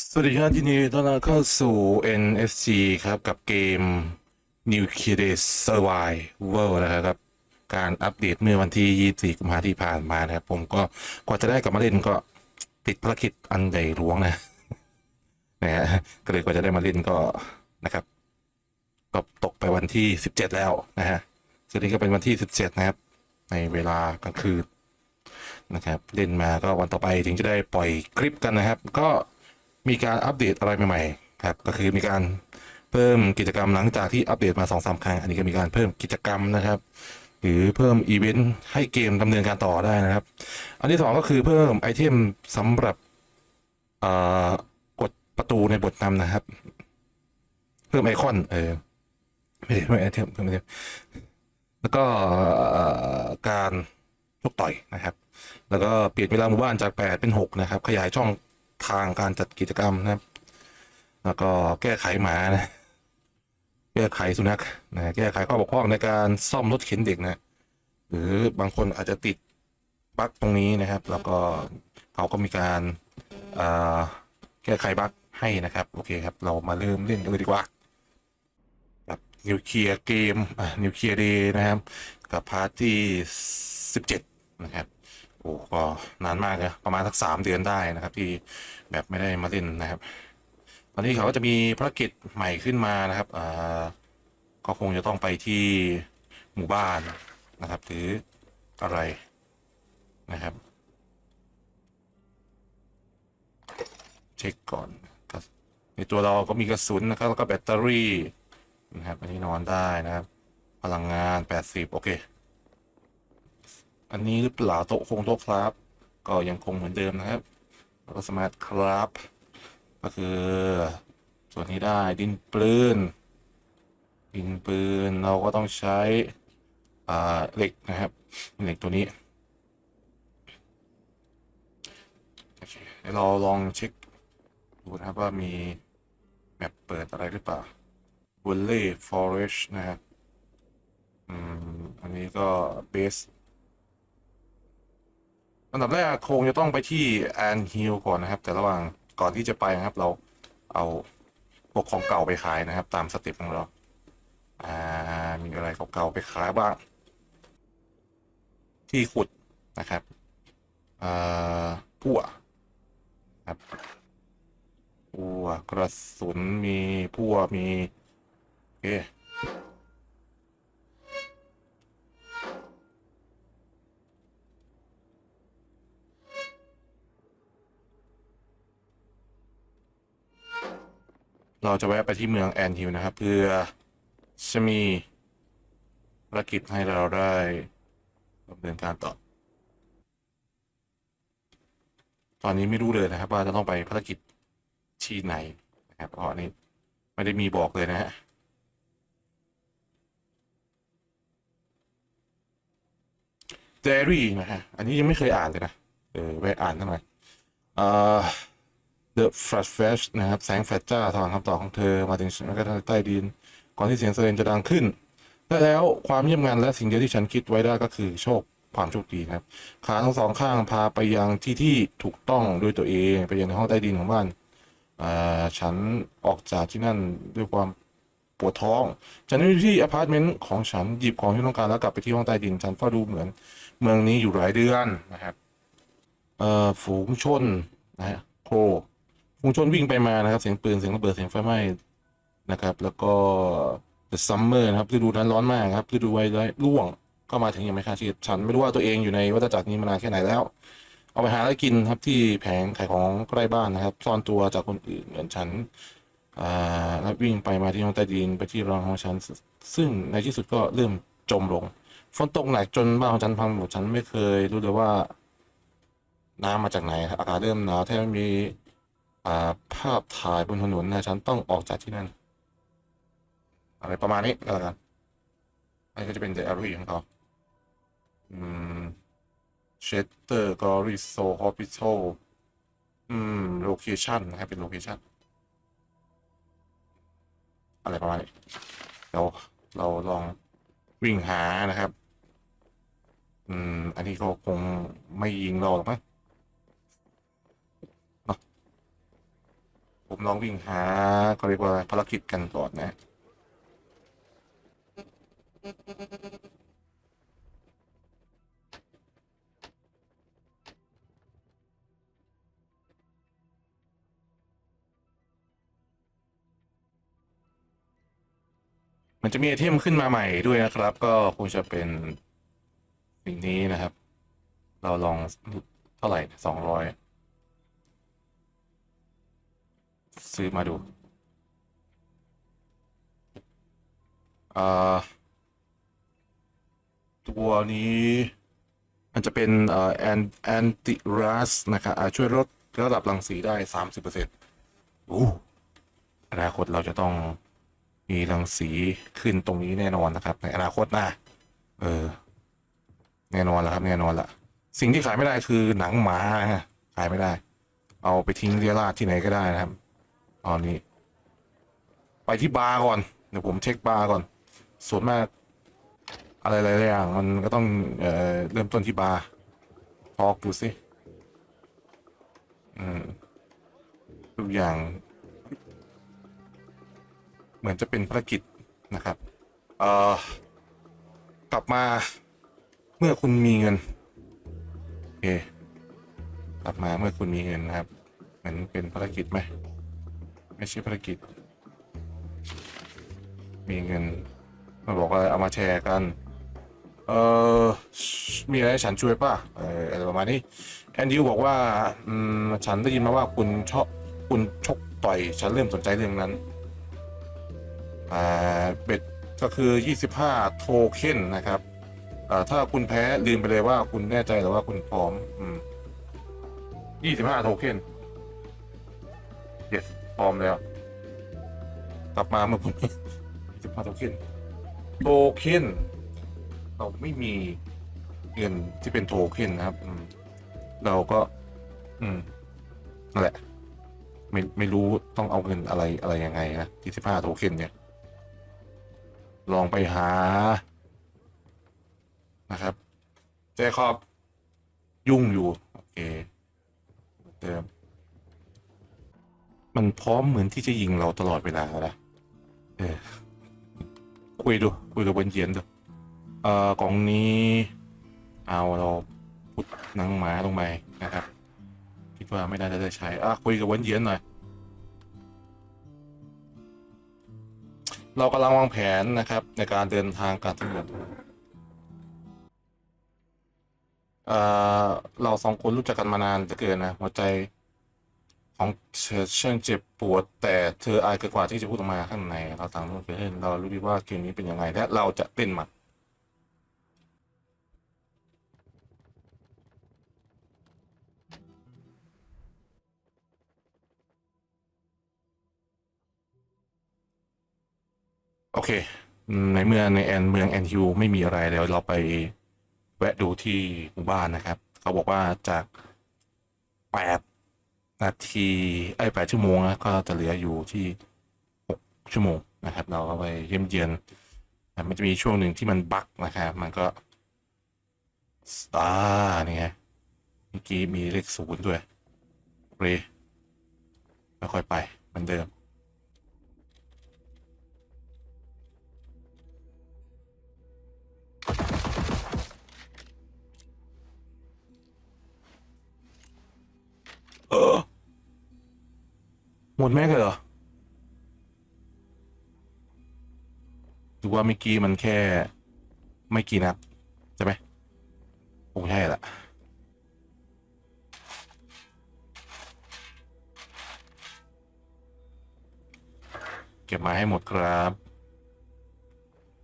สวัสดีครับที่นี้ต้อนรับเข้าสู่ NSG ครับ กับเกม Nuclear Day Survival นะครับ การอัปเดตเมื่อวันที่ 24 กุมภาพันธ์ที่ผ่านมานะครับ ผมก็กว่าจะได้กลับมาเล่นก็ติดภารกิจอันใหญ่หลวงนะนะฮะก็เลยกว่าจะได้มาเล่นก็นะครับก็ตกไปวันที่ 17 แล้วนะฮะซึ่งนี้ก็เป็นวันที่ 17 นะครับ ในเวลากลางคืนนะครับ เล่นมาก็วันต่อไปถึงจะได้ปล่อยคลิปกันนะครับ ก็ มีการอัปเดตอะไรใหม่ๆครับก็คือมีการเพิ่มกิจกรรมหลังจากที่อัปเดตมาสองสามครั้งอันนี้ก็มีการเพิ่มกิจกรรมนะครับ หรือเพิ่มอีเวนต์ให้เกมดำเนินการต่อได้นะครับ อันที่สองก็คือเพิ่มไอเทมสำหรับกดประตูในบทนำนะครับ เพิ่มไอคอนเออไม่ได้เพิ่มไอเทมเพิ่มไอเทมแล้วก็การชกต่อยนะครับ แล้วก็เปลี่ยนเวลาหมู่บ้านจาก 8 เป็น 6 นะครับ ขยายช่อง ทางการจัดกิจกรรมนะครับ แล้วก็แก้ไขหมานะ แก้ไขสุนัขนะแก้ไขข้อบกพร่องในการซ่อมรถเข็นเด็กนะ หรือบางคนอาจจะติดบั๊กตรงนี้นะครับ แล้วก็เขาก็มีการาแก้ไขบั๊กให้นะครับ โอเคครับ เรามาเริ่มเล่นกันเลยดีกว่ากับนิวเคลียร์เกมนิวเคลียร์เดย์นะครับ กับพาร์ทที่สิบเจ็ดนะครับ โอ้ก็นานมากนะประมาณสักสามเดือนได้นะครับ ที่แบบไม่ได้มาเล่นนะครับ ตอนนี้เขาก็จะมีภารกิจใหม่ขึ้นมานะครับอ่าก็คงจะต้องไปที่หมู่บ้านนะครับ หรืออะไรนะครับเช็คก่อนในตัวเราก็มีกระสุนนะครับแล้วก็แบตเตอรี่นะครับ อันนี้นอนได้นะครับ พลังงาน 80 โอเค อันนี้หรือเปล่าโต๊ะคงโต๊ะครับ ก็ยังคงเหมือนเดิมนะครับแล้วก็สมาร์ทครับ ก็คือ ส่วนนี้ได้ดินปืนดินปืนเราก็ต้องใช้อ่าเหล็กนะครับเหล็กตัวนี้โอเคเดี๋ยวเราลองเช็คดูนะครับว่ามีแมปเปิดอะไรหรือเปล่า b u l l y Forest นะครับ อืม อันนี้ก็เบส อันดับแรกคงจะต้องไปที่แอนฮิลก่อนนะครับ แต่ระหว่างก่อนที่จะไปนะครับ เราเอาพวกของเก่าไปขายนะครับ ตามสเต็ปของเรา อ่า มีอะไรเก่าๆไปขายบ้าง ที่ขุดนะครับอ่าพั่วครับพั่วกระสุนมีพั่วมีโอเค เราจะแวะไปที่เมืองแอนฮิลนะครับ เพื่อจะมีภารกิจให้เราได้ดำเนินการต่อ ตอนนี้ไม่รู้เลยนะครับ ว่าจะต้องไปภารกิจที่ไหนนะครับเพราะอันนี้ไม่ได้มีบอกเลยนะฮะเดรี่นะฮะ อันนี้ยังไม่เคยอ่านเลยนะ เออไปอ่านทั้งหน่ออ่า The Flash Flash นะครับ แสงแฟลชจ้าทางคำตอบของเธอมาถึงฉันก็ใต้ดิน ก่อนที่เสียงเซเรนจะดังขึ้น และแล้วความเยี่ยมงานและสิ่งเดียวที่ฉันคิดไว้ได้ก็คือโชคความโชคดีครับ ขาทั้งสองข้างพาไปยังที่ที่ถูกต้องด้วยตัวเองไปยังห้องใต้ดินของบ้านฉันออกจากที่นั่นด้วยความปวดท้อง ฉันไปที่อพาร์ตเมนต์ของฉันหยิบของที่ต้องการแล้วกลับไปที่ห้องใต้ดิน ฉันเฝ้าดูเหมือนเมืองนี้อยู่หลายเดือนนะครับฝูงชนนะฮะโค ฝูงชนวิ่งไปมานะครับ เสียงปืนเสียงระเบิดเสียงไฟไหม้นะครับ แล้วก็ The Summer นะครับฤดูนั้นร้อนมากครับฤดูไวร้ร่วงก็มาถึงยังไม่คาดคิดฉันไม่รู้ว่าตัวเองอยู่ในวัฏจักรนี้มานานแค่ไหนแล้ว เอาไปหาอะไรกินครับที่แผงขายของใกล้บ้านนะครับซ่อนตัวจากคนอื่นเหมือนฉันอ่าแล้ววิ่งไปมาที่ห้องใต้ดินไปที่รองของฉัน ซึ่งในที่สุดก็เริ่มจมลงฝนตกหนักจนบ้านของฉันพังหมดฉันไม่เคยรู้เลยว่า น้ำมาจากไหน อากาศเริ่มหนาวแทบไม่มี ภาพถ่ายบนถนนนะฉันต้องออกจากที่นั่น อะไรประมาณนี้ก็แล้วกันอันนี้ก็จะเป็นเดอารีของเขาอืมเชสเตอร์กอริโซฮอปิโตอืม โลเคชันนะครับเป็นโลเคชันอะไรประมาณนี้เดี๋ยวเราลองวิ่งหานะครับ อืม อันนี้เขาคงไม่ยิงเราหรอกมั้ง ผมลองวิ่งหาเขาเรียกว่าภารกิจกันก่อนนะ มันจะมีไอเทมขึ้นมาใหม่ด้วยนะครับ ก็คงจะเป็นสิ่งนี้นะครับ เราลองเท่าไหร่สองร้อย ซื้อมาดูอ่าตัวนี้มันจะเป็นแอนแอนติรัสนะครับช่วยลดระดับรังสีได้สามสิบเปอร์เซ็นต์อู้อนาคตเราจะต้องมีรังสีขึ้นตรงนี้แน่นอนนะครับ ในอนาคตนะเออ แน่นอนแล้วครับแน่นอนละสิ่งที่ขายไม่ได้คือหนังหมาฮะขายไม่ได้ เอาไปทิ้งเรียราดที่ไหนก็ได้นะครับ ตอนนี้ ไปที่บาร์ก่อน เดี๋ยวผมเช็คบาร์ก่อน ส่วนมาก อะไรหลายอย่าง มันก็ต้องเอ่อเริ่มต้นที่บาร์ทอกดูสิอืมทุกอย่าง เหมือนจะเป็นภารกิจนะครับ เอ่อกลับมาเมื่อคุณมีเงินโอเคกลับมาเมื่อคุณมีเงินนะครับเหมือนเป็นภารกิจไหม ไม่ใช่ภารกิจ มีเงินมาบอกว่าเอามาแชร์กัน เอ่อมีอะไรฉันช่วยป่ะอออะไรประมาณนี้แอนดิวบอกว่าอืมฉันได้ยินมาว่าคุณชอบคุณชกต่อย ฉันเริ่มสนใจเรื่องนั้นอ่าเบ็ดก็คือ 25 โทเค็นนะครับอ่าถ้าคุณแพ้ลืมไปเลยว่าคุณแน่ใจหรือว่าคุณพร้อมอืม25 โทเค็น yes พร้อมแล้ว กลับมาเมื่อคุณ25โทเค็นโทเค็นเราไม่มีเงินที่เป็นโทเค็นนะครับ อืม เราก็ อืมนั่นแหละ ไม่ไม่รู้ต้องเอาเงินอะไรอะไรยังไงนะ25โทเค็นเนี่ย ลองไปหานะครับเจคอบยุ่งอยู่ โอเคเหมือนเดิ มันพร้อมเหมือนที่จะยิงเราตลอดเวลาแล้วเออคุยดูคุยกับเวนเยียนดูเอ่อกล่องนี้ เอาเราพุดหนังหมาลงไปนะครับคิดว่าไม่น่าจะได้ใช้อะคุยกับเวนเยียนหน่อยเรากำลังวางแผนนะครับ ในการเดินทางการสำรวจเอ่อเราสองคนรู้จักกันมานานเหลือเกินนะหัวใจ ของเธอช่างเจ็บปวด แต่เธออายเกินกว่าที่จะพูดออกมาข้างใน เราต่างรู้เล่อนเรารู้ดีว่าเกมนี้เป็นยังไงและเราจะเต้นมันโอเค ในเมื่อในแอนเมืองแอนฮิวไม่มีอะไรเดี๋ยวเราไปแวะดูที่หมู่บ้านนะครับ เขาบอกว่าจากแปด นาทีไอ้แปดชั่วโมงนะก็จะเหลืออยู่ที่หกชั่วโมงนะครับ เราก็ไปเยี่ยมเยียนมันจะมีช่วงหนึ่งที่มันบักนะครับมันก็อ่านี่ไงเมื่อกี้มีเลขศูนย์ด้วยเรค่อยๆไปเหมือนเดิม หมดแม็กเลยเหรอหรือว่าเมื่อกี้มันแค่ ไม่กี่นัดใช่ไหมคงใช่แหละเก็บมาให้หมดครับ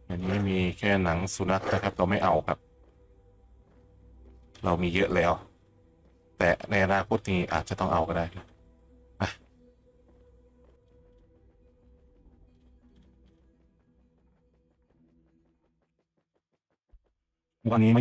อันนี้มีแค่หนังสุนัขนะครับ เราไม่เอาครับ เรามีเยอะแล้ว แต่ในอนาคตนี้อาจจะต้องเอาก็ได้ วันนี้ไ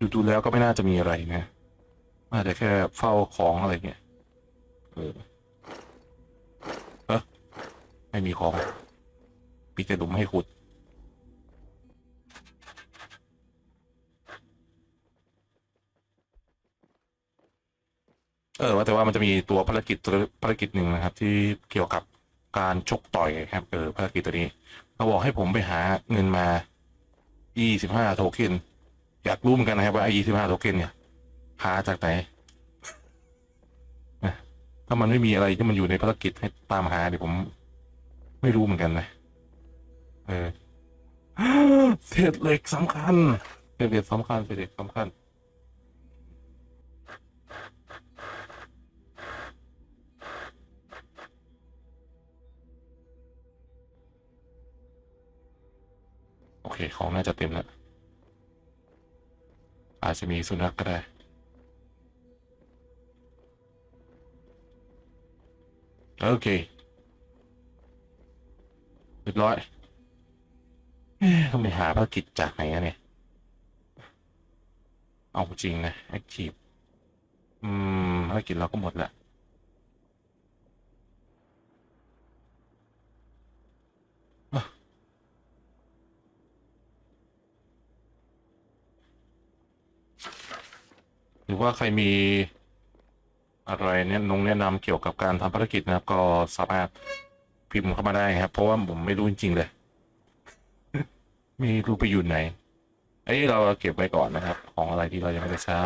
ดูดูแล้วก็ไม่น่าจะมีอะไรนะน่าจจะแค่เฝ้าของอะไรเงี้ยเออเออไม่มีของมีแต่หลุมให้ขุดเออว่าแต่ว่ามันจะมีตัวภารกิจภารกิจหนึ่งนะครับ ที่เกี่ยวกับการชกต่อยครับเออภารกิจตัวนี้เขาบอกให้ผมไปหาเงินมา 25 โทเค็น อยากรู้เหมือนกันนะครับว่าไอ้25โทเค็นเนี่ยหาจากไหนนะถ้ามันไม่มีอะไรที่มันอยู่ในภารกิจให้ตามหาเดี๋ยวผม ไม่รู้เหมือนกันนะเออเศษเหล็กสำคัญเศษเหล็กสำคัญเศษเหล็กสำคัญโอเค ของน่าจะเต็มแล้ว อาจจะมีสุนัขก็ได้โอเคเรียบร้อยเอ๊ะต้องไปหาภารกิจจากไหนอะเนี่ย เอาจริงนะแอคทีฟ อืมภารกิจเราก็หมดละ รือว่าใครมีอะไรเนี่ยนงแนะนำเกี่ยวกับการทำภารกิจนะครับ ก็สามารถพิมพ์เข้ามาได้ครับ เพราะว่าผมไม่รู้จริงๆเลย ไม่รู้ไปอยู่ไหนไอ้เราเก็บไว้ก่อนนะครับ ของอะไรที่เรายังไม่ได้ใช้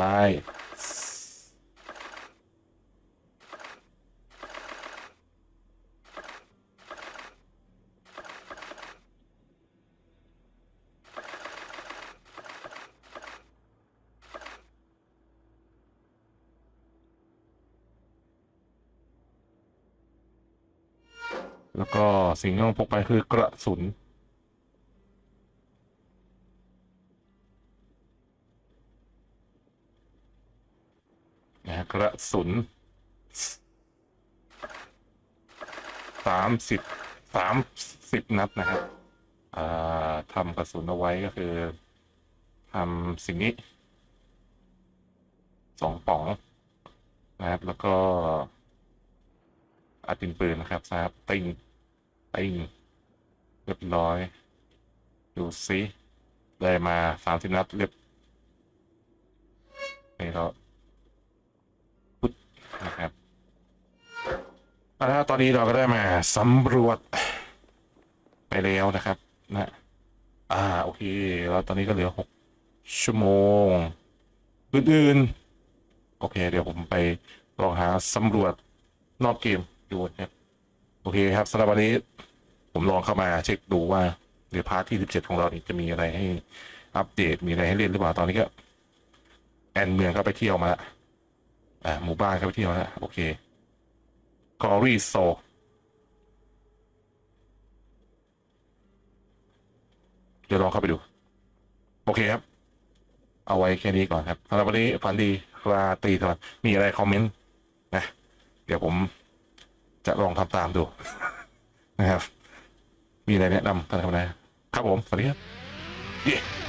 สิ่งที่ต้องพกไปคือกระสุน นะกระสุนสามสิบสามสิบนัดนะครับทำกระสุนเอาไว้ก็คือทำสิ่งนี้สองป๋องนะครับ แล้วก็อาตินปืนนะครับทราบติง ติงเรียบร้อย ดูซิได้มาสามสิบนัดเรียบนี่เรานะครับเอาละครับตอนนี้เราก็ได้มาสำรวจ ไปแล้วนะครับ นะ อ่า โอเค แล้วตอนนี้ก็เหลือหกชั่วโมง อื่นๆ โอเค เดี๋ยวผมไปลองหาสำรวจนอกเกมดูนะครับ โอเคครับสำหรับวันนี้ผมลองเข้ามาเช็คดูว่าในพาร์ทที่สิบเจ็ดของเรานี่จะมีอะไรให้อัปเดตมีอะไรให้เล่นหรือเปล่าตอนนี้ก็แอนเมืองก็ไปเที่ยวมาแล้วอ่าหมู่บ้านเข้าไปเที่ยวแล้วโอเคกอรี่โซเดี๋ยวลองเข้าไปดู โอเคครับ เอาไว้แค่นี้ก่อนครับสำหรับวันนี้ฝันดีราตรีสวัสดิ์มีอะไรคอมเมนต์นะ เดี๋ยวผม จะลองทำตามดูนะครับ มีอะไรแนะนำกันทำไนะครับผม สวัสดีครับ yeah.